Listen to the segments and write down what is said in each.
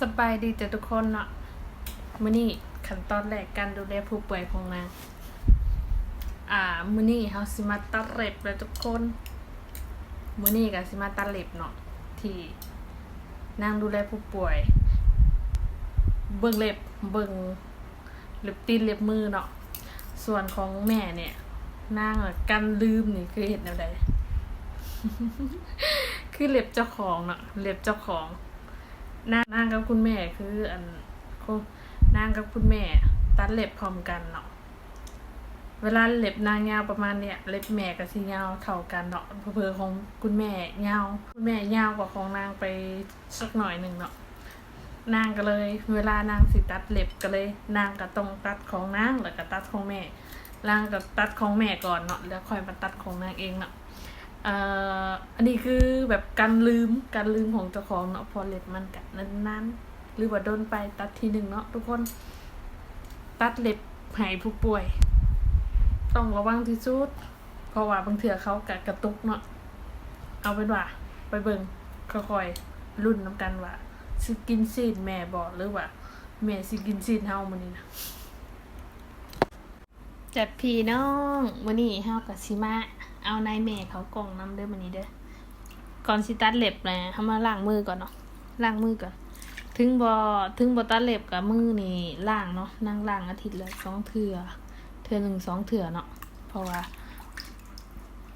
สบายดีจ้ะทุกคนเนาะมือนี้ขั้นตอนแรกการดูแลผู้ป่วยของนาง อ่ามือนี้เฮาสิมาตัดเล็บแล้วทุกคนมือนี้ก็สิมาตัดเล็บเนาะที่นางดูแลผู้ป่วย เบิ่งเล็บเบิ่งเล็บตีนเล็บมือเนาะส่วนของแม่เนี่ยนางอะกันลืมนี่คือเห็นแนวใดคือเล็บเจ้าของเนาะเล็บเจ้าของ นางนางกับคุณแม่คืออันคุณนางกับคุณแม่ ตัดเล็บพร้อมกันเนาะเวลาเล็บนางยาวประมาณเนี้ยเล็บแม่กับสียาวเท่ากันเนาะเพอๆของคุณแม่ยาวคุณแม่ยาวกว่าของนางไปสักหน่อยหนึ่งเนาะนางก็เลย เวลานางสิตัดเล็บก็เลย นางก็ต้องตัดของนางแล้วก็ตัดของแม่นางก็ตัดของแม่ก่อนเนาะแล้วค่อยมาตัดของนางเองเนาะ อันนี้คือแบบการลืมการลืมของเจ้าของเนาะพอเล็บมันกัดนั้นๆหรือว่าโดนไปตัดทีหนึ่งเนาะทุกคน ตัดเล็บให้ผู้ป่วย ต้องระวังที่สุดเพราะว่าบางเถื่อเขากะกระตุกเนาะเอาเป็นว่า ไปเบิ่งค่อยๆรุ่นน้ำกันว่าสิกินซีนแม่บอกหรือว่าแม่สิกินซีนเฮามื้อนี้นะจัดพี่น้องมื้อนี้เฮากับสิมา เอานายแม่เขากล่องน้ำเด้อมื้อนี้เด้อก่อนสิตัดเล็บนะเฮามาล้างมือก่อนเนาะล้างมือก่อน ถึงบ่ถึงบ่ตัดเล็บกับมือนี่ล้างเนาะนั่งล้างอาทิตย์ละสองเทื่อเทื่อหนึ่งสองเทื่อเนาะเพราะว่า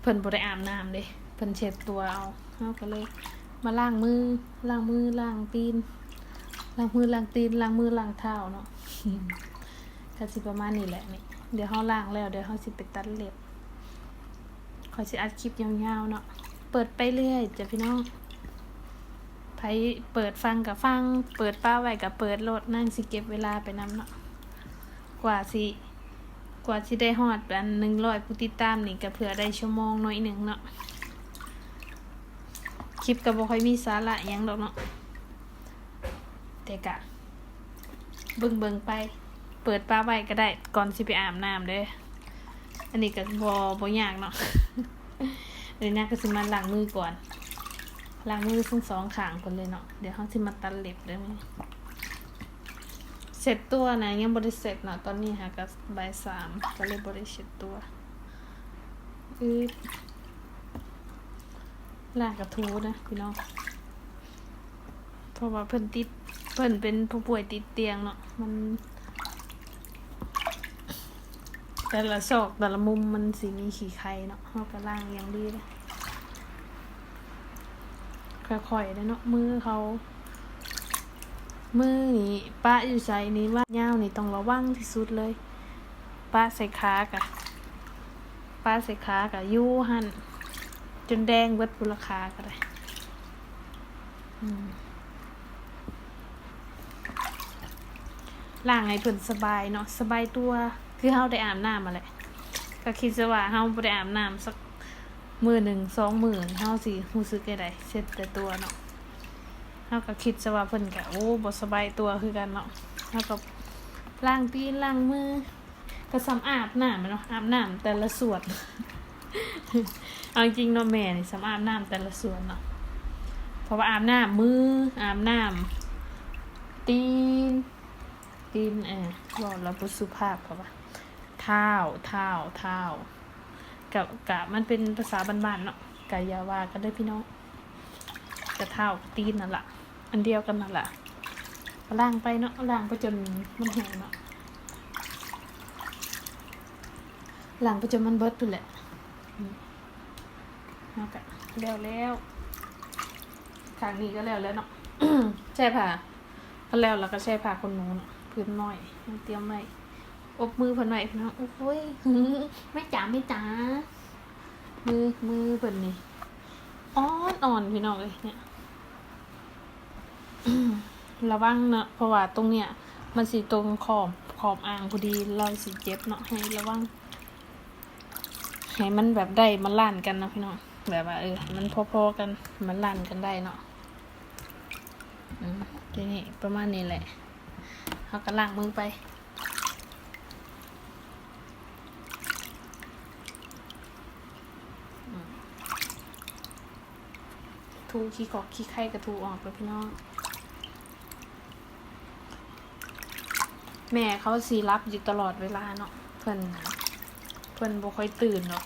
เพิ่นบ่ได้อาบน้ำเด้เพิ่นเช็ดตัวเอาเฮาก็เลย มาล้างมือล้างมือล้างตีนล้างมือล้างตีนล้างมือล้างเท้าเนาะก็สิประมาณนี้แหละนี่เดี๋ยวเฮาล้างแล้วเดี๋ยวเฮาสิไปตัดเล็บ ขอสิอัดคลิปยาวๆเนาะ เปิดไปเรื่อยจ้ะพี่น้องไผเปิดฟังกับฟัง เปิดป้าไว้กับเปิดโหลดนั่งสิเก็บเวลาไปนำเนาะ กว่าสิ กว่าสิได้ฮอดอันหนึ่งร้อยผู้ติดตามนี่ก็เผื่อได้ชั่วโมงหน่อยหนึ่งเนาะ คลิปก็บ่ค่อยมีสาระยังดอกเนาะแต่กะเบิ่งเบิ่งๆไป เปิดป้าไว้ก็ได้ ก่อนสิไปอาบน้ำเด้ออันนี้ก็บอบอยากเนาะ เดี๋ยวนี้ก็สิมาล้างมือก่อนล้างมือทั้งสองข้างก่อนเลยเนาะเดี๋ยวเขาสิมาตัดเล็บเด้อมั้ยเสร็จตัวนะยังบริเสร็จเนาะตอนนี้ฮะก็บ่ายสามก็เลยบริเสร็จตัวอือล้างกระทูนะพี่น้องเพราะว่าเพิ่นติดเพิ่นเป็นผู้ป่วยติดเตียงเนาะมัน แต่ละซอกแต่ละมุมมันสีมีขี้ไข่เนาะเขาก็ล่างอย่างดีเลยค่อยๆเลยเนาะมือเขา มือนี่ป้าอยู่ใส่นี้ว่าเงานี่ต้องระวังที่สุดเลยป้าใส่ขากะป้าใส่ขากะยู่หันจนแดงเบิดบุรคาก็ได้ล่างให้เพิ่นสบายเนาะสบายตัว คือเฮาได้อาบน้ำมาแหละก็คิดซะว่าเฮาบ่ได้อาบน้ำสักมื้อหนึ่งสองมื้อเฮาสิรู้สึกได้เช็ดแต่ตัวเนาะเฮาก็คิดซะว่าเพิ่นก็โอ้บ่สบายตัวคือกันเนาะเฮาก็ล้างตีนล้างมือก็ซ้ำอาบน้ำเนาะอาบน้ำแต่ละส่วนเอาจริงเนาะแม่นี่ซ้ำอาบน้ำแต่ละส่วนเนาะเพราะว่าอาบน้ำมืออาบน้ำตีนตีนเออบอกเราบุสุภาพเขาปะ เท้าเท้าเท้ากับกะมันเป็นภาษาบ้านๆเนาะกายาวากันด้วยพี่น้องกะเท้าตีนนั่นแหละอันเดียวกันนั่นแหละล่างไปเนาะล่างไปจนมันแห้งเนาะล่างไปจนมันเบิดไปแหละเอากะแล้วแล้วทางนี้ก็แล้วแล้วเนาะใช่ค่ะก็แล้วแล้วก็ใช่ผ้าคนนูเนพื้นหน่อยยังเตรียมไว้ อบมือเพิ่นไว้พี่น้องโอ้ยไม่จ๋าไม่จ๋ามือมือเพิ่นนี่อ่อนอ่อนพี่น้องเลยเนี่ยระวังเนาะเพราะว่าตรงเนี้ยมันสีตรงขอบขอบอ่างพอดีเราสิเจ็บเนาะให้ระวังให้มันแบบได้มันล่านกันนะพี่น้องแบบว่าเออมันพอๆกันมันล่านกันได้เนาะอืมทีนี้ประมาณนี้แหละเขาก็ล้างมือไป ทูขี้กอกขี้ไข่กระทูออกแล้วพี่น้อง แม่เขาสีรับอยู่ตลอดเวลาเนาะเพิ่นเพิ่นบ่ค่อยตื่นเนาะ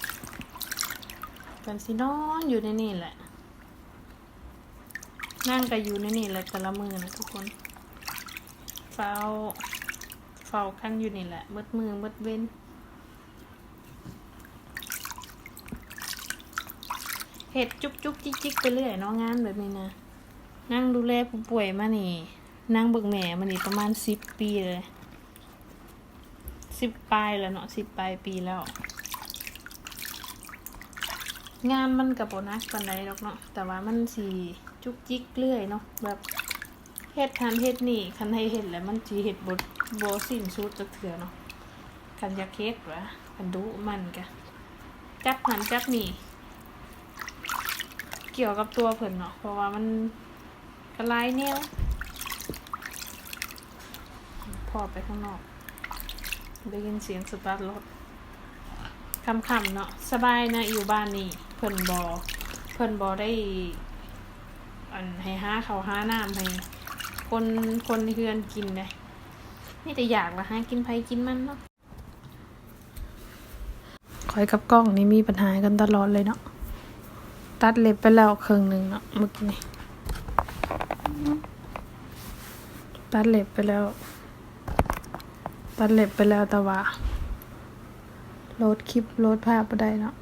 เพิ่นสินอนอยู่ในนี่แหละ นั่งก็อยู่ในนี่แหละแต่ละมือนะทุกคนเฝ้าเฝ้ากันอยู่นี่แหละมืดมือมืดเว้น เห็ดจุกจุกจิกจิกไปเรื่อยเนาะงานแบบนี้นะนั่งดูแลผู้ป่วยมานี่ นั่งเบิกแหม่มานี่ประมาณสิบปีเลยสิบปลายแล้วเนาะสิบปลายปีแล้ว งานมันกับโบนัสปันใดหรอกเนาะแต่ว่ามันสีจุกจิกเรื่อยเนาะแบบเฮ็ดทันเฮ็ดนี่คันให้เห็นแล้วมันจีเห็ดบดโบสิ้นสุดจักเถื่อเนาะคันยาเฮ็ดวะคันดุมันกะจับหันจับนี่ เกี่ยวกับตัวเพิ่นเนาะเพราะว่ามันกระไลายแนวพอไปข้างนอก ได้ยินเสียงสตาร์ทรถคำคำๆเนาะสบายนะอยู่บ้านนี่เพิ่นบอเพิ่นบอได้ อันให้ห้าเขาห้าน้ำให้คนคนในเฮือนกินเลยนี่แต่อยากละฮะกินไผกินมันเนาะคอยกับกล้องนี่มีปัญหากันตลอดเลยเนาะ ตัดเล็บไปแล้วครึ่งหนึ่งเนาะเมื่อกี้นี่ตัดเล็บไปแล้ว ตัดเล็บไปแล้วแต่ว่าโหลดคลิปโหลดภาพไปได้เนาะ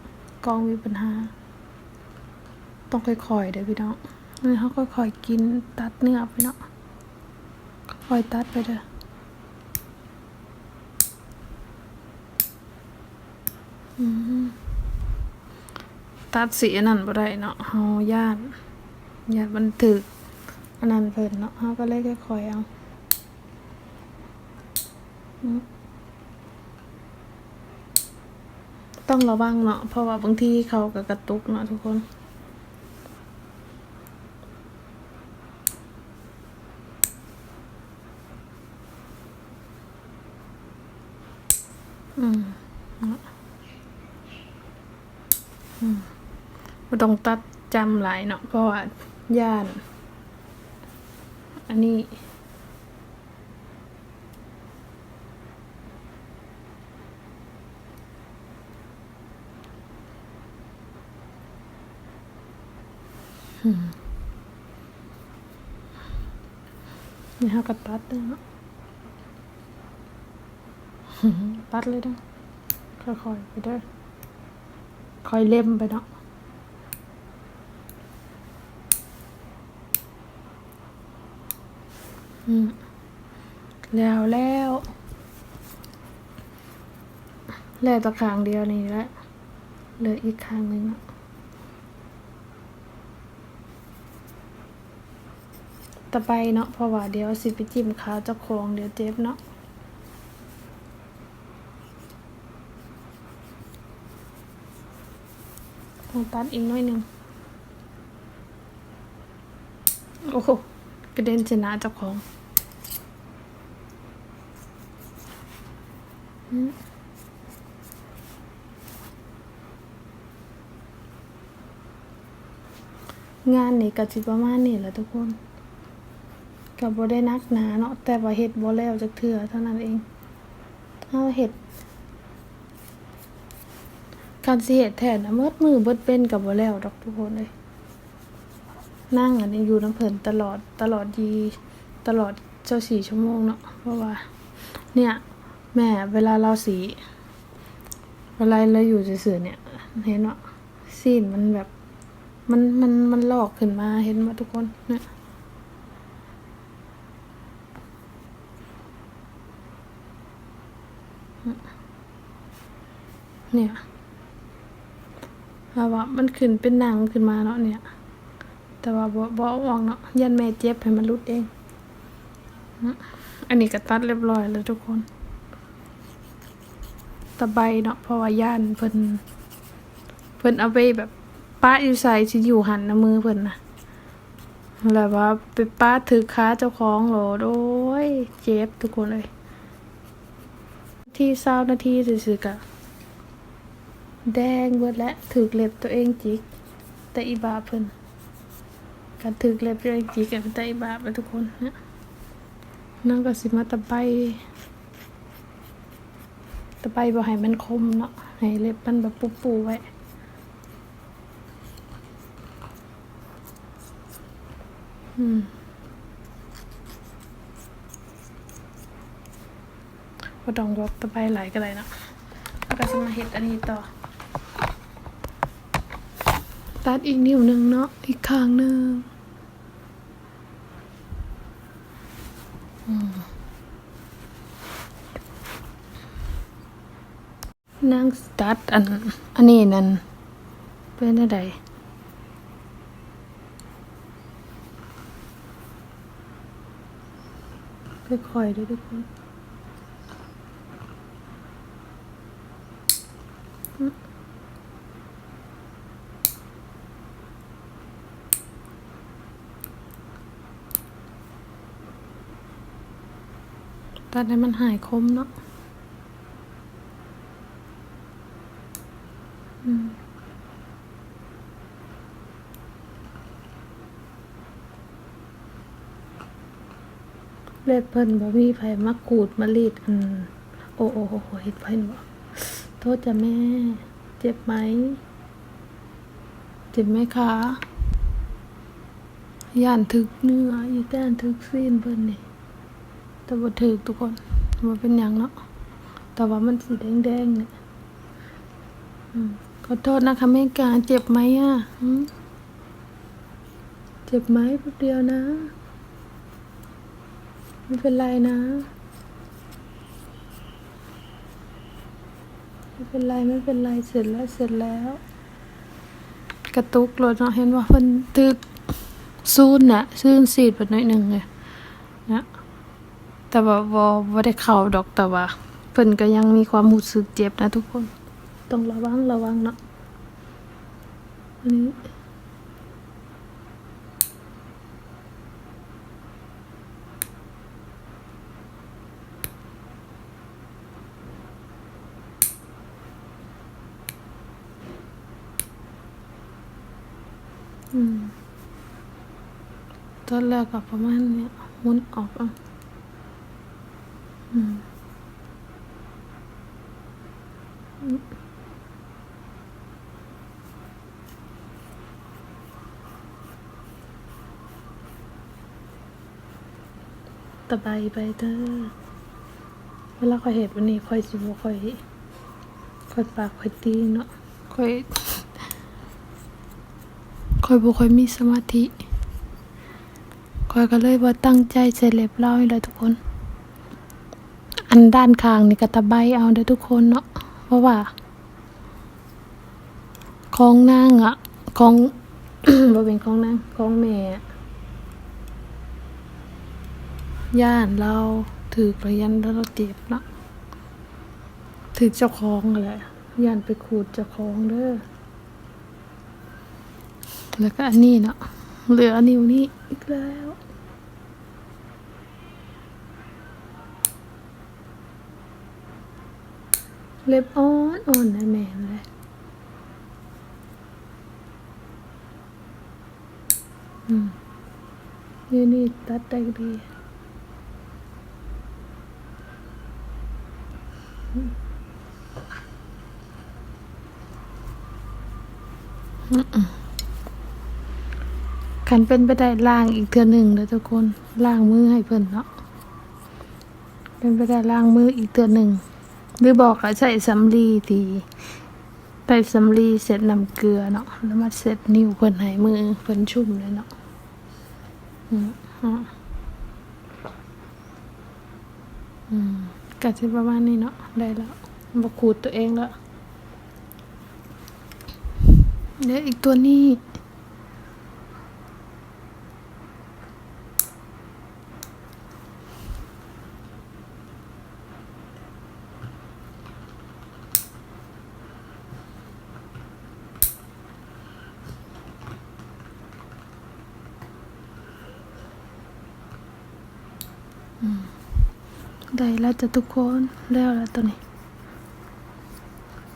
กล้องมีปัญหา ต้องค่อยๆเดี๋ยวพี่น้องนี่เขาค่อยๆกินตัดเนื้อไปเนาะค่อยๆตัดไปเด้ออืม ตัดสีนนั้นบ่ได้เนาะเฮาย่านย่านมันถึกอันนั้นเพิ่นเนาะเฮาก็เลยค่อยๆเอาต้องระวังเนาะเพราะว่าบางทีเขาก็กระตุกเนาะทุกคนอืมเนาะ บ่ต้องตัดจำหลายเนาะเพราะว่าย่าน อันนี้อืมนี่ฮะก็ตัดเลยเนาะตัดเลยเด้อค่อยๆไปเด้อค่อยเล่มไปเนาะ อืม แล้วแล้วแล้วแตะคางเดียวนี่แหละเหลืออีกข้างหนึ่งอะต่อไปเนาะเพราะว่าเดี๋ยวสิไปจิ้มขาเจ้าของเดี๋ยวเจ็บเนาะตัดอีกน้อยหนึ่งโอ้โห กระเด็นชนะเจ้าของงานนี่ก็สิประมาณนี้แหละทุกคนก็บ่ได้นักหนาเนาะแต่ว่าเฮ็ดบ่แล้วจักเทื่อเท่านั้นเองเฮาเฮ็ดการสิเฮ็ดแทนนะเบิดมือเบิดเป็นก็บ่แล้วดอกทุกคนเอ้ย นั่งอันนี้อยู่น้ำเพิ่นตลอดตลอดยีตลอด24ชั่วโมงเนาะเพราะว่า เนี่ย แม่เวลาเราสีเวลาเราอยู่ซื่อๆเนี่ย เห็นว่าซีนมันแบบ มันมันมันลอกขึ้นมาเห็นว่าทุกคนเนี่ยเนี่ยแล้วว่ามันขึ้นเป็นหนังขึ้นมาเนาะเนี่ย แต่ว่าบ่บ่อาออกเนาะยันแม่เจ็บให้มันรุดเอง อันนี้ก็ตัดเรียบร้อยแล้วทุกคน ตะไบเนาะเพราะว่าย่านเพิ่นเพิ่นเอาไปแบบป้าอยู่ใส่สิอยู่หันนะมือเพิ่นนะแล้วว่าไปป้าถือขาเจ้าของโหลโอ้ยเจ็บทุกคนเลย ที่เศร้านาทีซื่อกะแดงเบิดและถือเล็บตัวเองจิก แต่อีบาเพิ่น การถือเล็บตัวเองจิกกันแต่อีบาไปทุกคนเนี่ยนั่นก็สิมาตะไบตะไบบ่ให้มันคมเนาะให้เล็บมันแบบปูๆไว้อืมก็ต้องยกตะไบไหลายก็ได้เนาะแล้วก็จะมาเห็ดอันนี้ต่อ ตัดอีกนิ้วหนึ่งเนาะ อีกข้างหนึ่ง นางสตัดอัน อันนี้นั่นเป็นอะไรค่อยๆด้วยทุกคนตัดให้มันหายคมเนาะ เล็บเพิ่นบ่มีไผมาขูดมารีดอันโอ้โอ้โอ้โอ้เฮ็ดไผหนูโทษจ้ะแม่ เจ็บไหม เจ็บไหมคะย่านถึกเนื้ออยู่ย่นถึกซีนเพิ่นนี่แต่บ่ถือทุกคนมันเป็นหยังเนาะแต่ว่ามันสีแดงๆเนี่ยอืมขอโทษนะคะแม่กาเจ็บไหมอะเจ็บไหมแป๊บเดียวนะ ไม่เป็นไรนะ ไม่เป็นไรไม่เป็นไรเสร็จแล้วเสร็จแล้ว กระตุกรถเนาะเห็นว่าเพิ่นตึกซูนน่ะซูนสีดไปหน่อยหนึ่งเลยนะแต่ว่าบ่บ่ได้เข้าดอกแต่ว่าเพิ่นก็ยังมีความรู้สึกเจ็บนะทุกคน ต้องระวังระวังเนาะอันนี้ ตอนแรกก็ประมาณเนี้ยหมุนออกอะอืมตะไบไปเด้อเวลาคอยเห็ดวันนี้คอยสิบ่คอยคอยปากคอยตีเนาะคอย คอยบ่คอยมีสมาธิคอยก็เลยบ่าตั้งใจใส่เล็บเล่าให้เลยทุกคน อันด้านข้างนี่ก็ตะไบเอาเด้อทุกคนเนาะเพราะว่าของนางอะของบ่เป็นของนางของแม่ย่านเราถือกระยันแล้วเราเจ็บเนาะถือเจ้าของแหละย่านไปขูดเจ้าของเด้อ แล้วก็อันนี้เนาะเหลือนิ้วนี้อีกแล้ว เล็บอ่อนอ่อนนะแม่เลยอืมนี่นี่ตัดได้ดีอืม ขันเป็นไปได้ล่างอีกเทือหนึ่งแล้วทุกคนล่างมือให้เพิ่นเนาะเป็นไปได้ล่างมืออีกเทือหนึ่งหรือบอกให้ใส่สำลีทีใส่สำลีเสร็จน้ำเกลือเนาะแล้วมาเสร็จนิ้วเพิ่นให้มือเพิ่นชุ่มเลยเนาะอืมอะอืมกะสิประมาณนี้เนาะได้แล้วบขูดตัวเองแล้วเดี๋ยวอีกตัวนี้ ได้แล้วจะทุกคนแล้วแล้วตัวนี้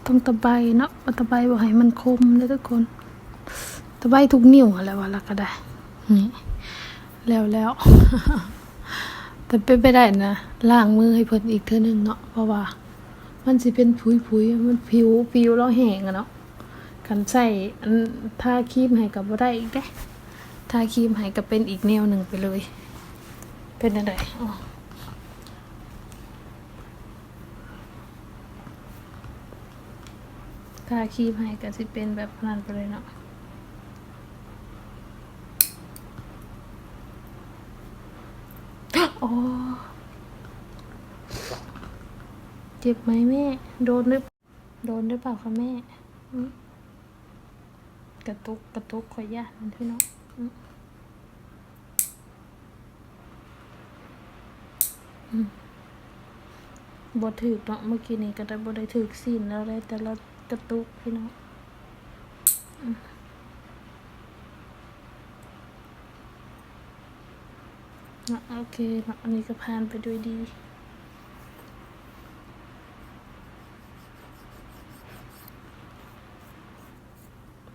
ต้องตะไบเนาะตะไบบอกให้มันคมเลยทุกคน ตะไบทุกนิ้วอะไรวะแล้วก็ได้นี่แล้วแล้วแต่เป็นไปได้นะล้างมือให้เพิ่นอีกเท่านึงเนาะเพราะว่า มันสิเป็นผุยๆมันผิวผิวเราแห้งอะเนาะคันใส่อันทาครีมให้ก็บ่ได้อีกเด้ทาครีมให้ก็เป็นอีกแนวหนึ่งไปเลย เป็นอะไรอ๋อ ทาครีมให้ก็สิเป็นแบบนั้นไปเลยเนาะโอ้เจ็บไหมแม่ โดนหรือโดนหรือเปล่าคะแม่อืมกระตุกกระตุกขอยาตพี่น้องอืมอืมบดถือเนาะเมื่อกี้นี้ก็ได้บดได้ถือสินแล้วได้แต่ละ กระตุกพี่น้องนะโอเคนะอันนี้ก็ผ่านไปด้วยดี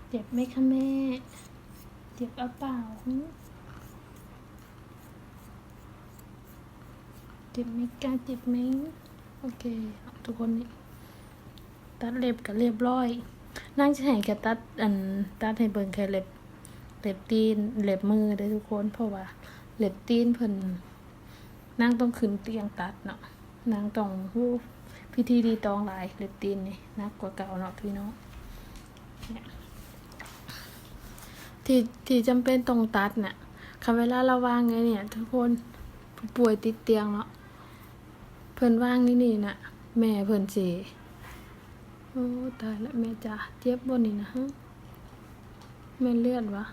เจ็บไหมคะแม่ เจ็บเอาเปล่าเจ็บไหมกาเจ็บไหม โอเค ทุกคนนี่ ตัดเล็บกับเรียบร้อย นั่งจะให้กับตัดอันตัดให้เบิ่งแค่เล็บเล็บตีนเล็บมือได้ทุกคน เพราะว่าเล็บตีนเพิ่นนั่งต้องขึ้นเตียงตัดเนาะนั่งต้องหู้พิธีดีตองหลายเล็บตีนนี่นักกว่าเก่าเนาะพี่น้องที่ที่จำเป็นต้องตัดเนี่ยคำเวลาเราวางไงเนี่ย ทุกคนป่วยติดเตียงเนาะเพิ่นว่างนี่นี่น่ะแม่เพิ่นสิ โอ้ตายละแม่จ๋าเจ็บบนนี่นะฮะแม่เลือดวะ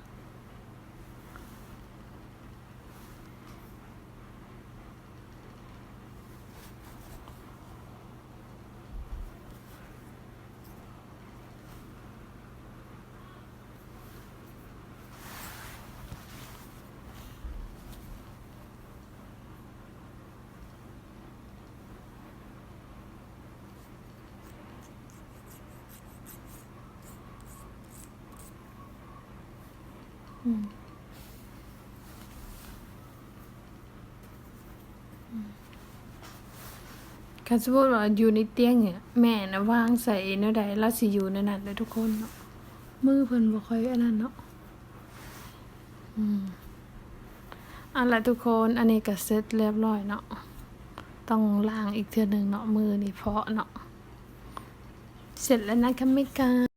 คันสมมติว่าอยู่ในเตียงเนี่ยแม่น่ะวางใส่แนวใดแล้วสิอยู่ในนั้นเลยทุกคนเนาะมือเพิ่นบ่ค่อยอันนั้นเนาะอืมเอาล่ะทุกคนอันนี้ก็เสร็จเรียบร้อยเนาะต้องล้างอีกเทื่อหนึงเนาะมือนี่เพาะเนาะเสร็จแล้วนะคะแม่กา